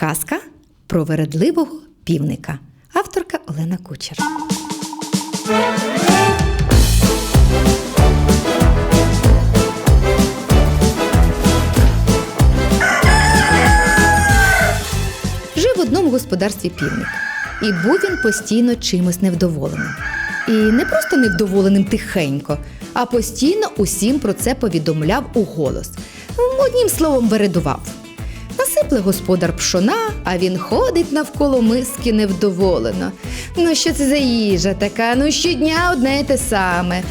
Казка про вередливого півника. Авторка Олена Кучер. Жив в одному господарстві півник, і був він постійно чимось невдоволеним. І не просто невдоволеним тихенько, а постійно усім про це повідомляв у голос. Одним словом, вередував. Насипле господар пшона, а він ходить навколо миски невдоволено. Ну, що це за їжа така? Ну, щодня одне й те саме.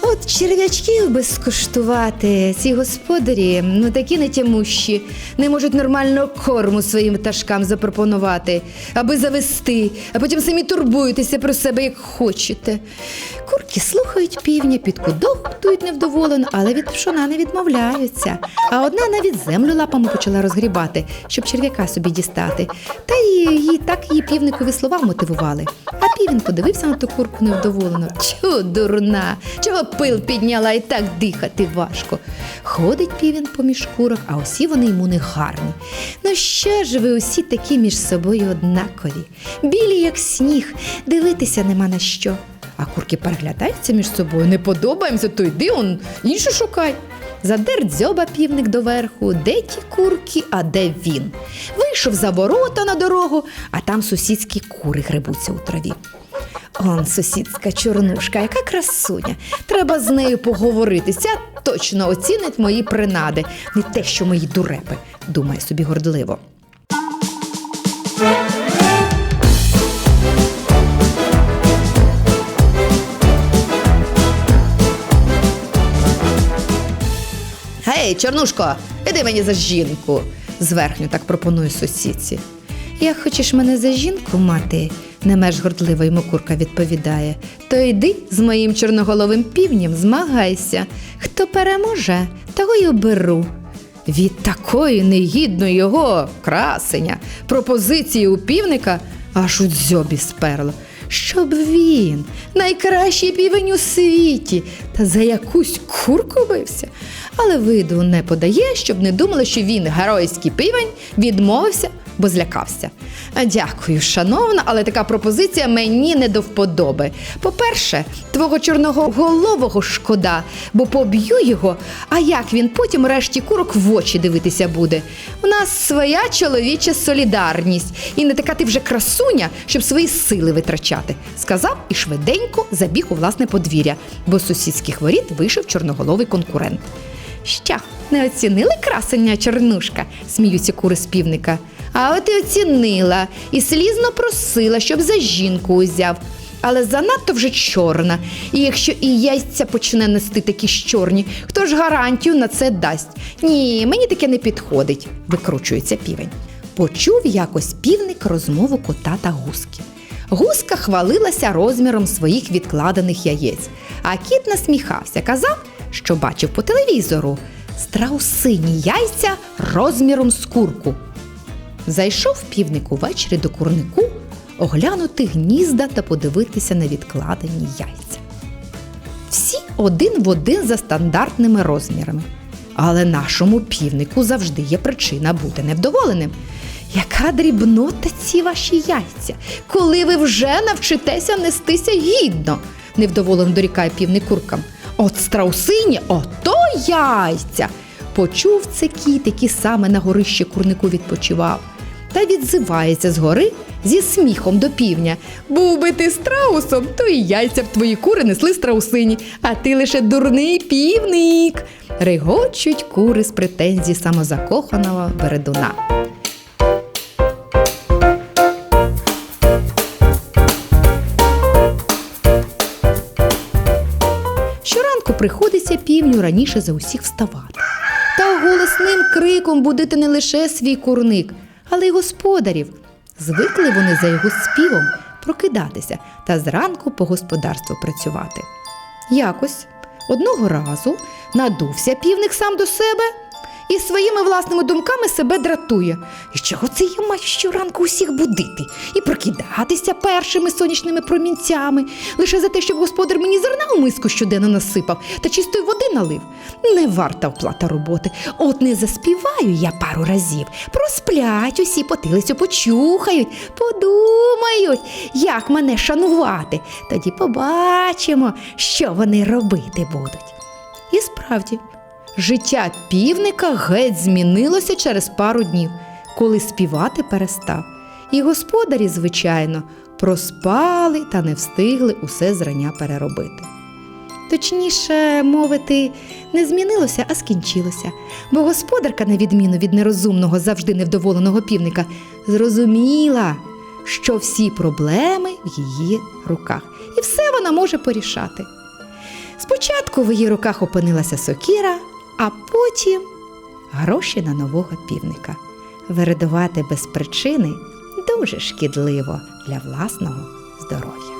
От черв'ячків би скуштувати, ці господарі, ну такі нетямущі, не можуть нормального корму своїм пташкам запропонувати, аби завести, а потім самі турбуєтеся про себе, як хочете. Курки слухають півня, підкудовтують невдоволено, але від пшона не відмовляються. А одна навіть землю лапами почала розгрібати, щоб черв'яка собі дістати. Та їй так її півникові слова мотивували. А півень подивився на ту курку невдоволено. Чу, дурна, чого пил підняла і так дихати важко. Ходить півень поміж курок, а усі вони йому не гарні. Ну що ж ви усі такі між собою однакові? Білі, як сніг, дивитися нема на що. А курки переглядаються між собою, не подобаємося, то йди он іншу шукай. Задер дзьоба півник доверху, де ті курки, а де він. Вийшов за ворота на дорогу, а там сусідські кури грибуться у траві. Он сусідська чорнушка, яка красуня. Треба з нею поговорити. Ця точно оцінить мої принади, не те, що мої дурепи, думає собі гордливо. Гей, чорнушко, іди мені за жінку, зверхню так пропонує сусідці. Як хочеш мене за жінку мати, не меж гордливо йому курка відповідає, то йди з моїм чорноголовим півнем, змагайся. Хто переможе, того й оберу. Від такої негідної його красення, пропозиції у півника аж у дзьобі сперло. Щоб він, найкращий півень у світі, та за якусь курку бився. Але виду не подає, щоб не думали, що він, геройський півень, відмовився, бо злякався. Дякую, шановна, але така пропозиція мені не до вподоби. По-перше, твого чорноголового шкода, бо поб'ю його, а як він потім решті курок в очі дивитися буде? У нас своя чоловіча солідарність, і не така ти вже красуня, щоб свої сили витрачати. Сказав і швиденько забіг у власне подвір'я, бо з сусідських воріт вийшов чорноголовий конкурент. Що, не оцінили красення чорнушка? сміються кури з півника. А от і оцінила і слізно просила, щоб за жінку узяв. Але занадто вже чорна. І якщо і яйця почне нести такі ж чорні, хто ж гарантію на це дасть? Ні, мені таке не підходить, викручується півень. Почув якось півник розмову кота та гуски. Гуска хвалилася розміром своїх відкладених яєць, а кіт насміхався, казав, що бачив по телевізору страусині яйця розміром з курку. Зайшов півник увечері до курнику оглянути гнізда та подивитися на відкладені яйця. Всі один в один за стандартними розмірами. Але нашому півнику завжди є причина бути невдоволеним. Яка дрібнота ці ваші яйця, коли ви вже навчитеся нестися гідно, невдоволено дорікає півник куркам. От страусині, ото яйця. Почув це кіт, який саме на горищі курнику відпочивав, та відзивається згори зі сміхом до півня. Був би ти страусом, то і яйця б твої кури несли страусині, а ти лише дурний півник. Регочуть кури з претензій самозакоханого вередуна. Щоранку приходиться півню раніше за усіх вставати. Та голосним криком будити не лише свій курник, але й господарів. Звикли вони за його співом прокидатися та зранку по господарству працювати. Якось одного разу надувся півник сам до себе і своїми власними думками себе дратує. І чого це я маю щоранку усіх будити і прокидатися першими сонячними промінцями, лише за те, щоб господар мені зерна у миску щоденно насипав та чистої води налив. Не варта вплата роботи. От не заспіваю я пару разів, просплять усі потилицю почухають, подумають, як мене шанувати. Тоді побачимо, що вони робити будуть. І справді, життя півника геть змінилося через пару днів, коли співати перестав. І господарі, звичайно, проспали та не встигли усе зрання переробити. Точніше мовити, не змінилося, а скінчилося, бо господарка, на відміну від нерозумного, завжди невдоволеного півника, зрозуміла, що всі проблеми в її руках, і все вона може порішати. Спочатку в її руках опинилася сокіра, а потім гроші на нового півника. Вередувати без причини дуже шкідливо для власного здоров'я.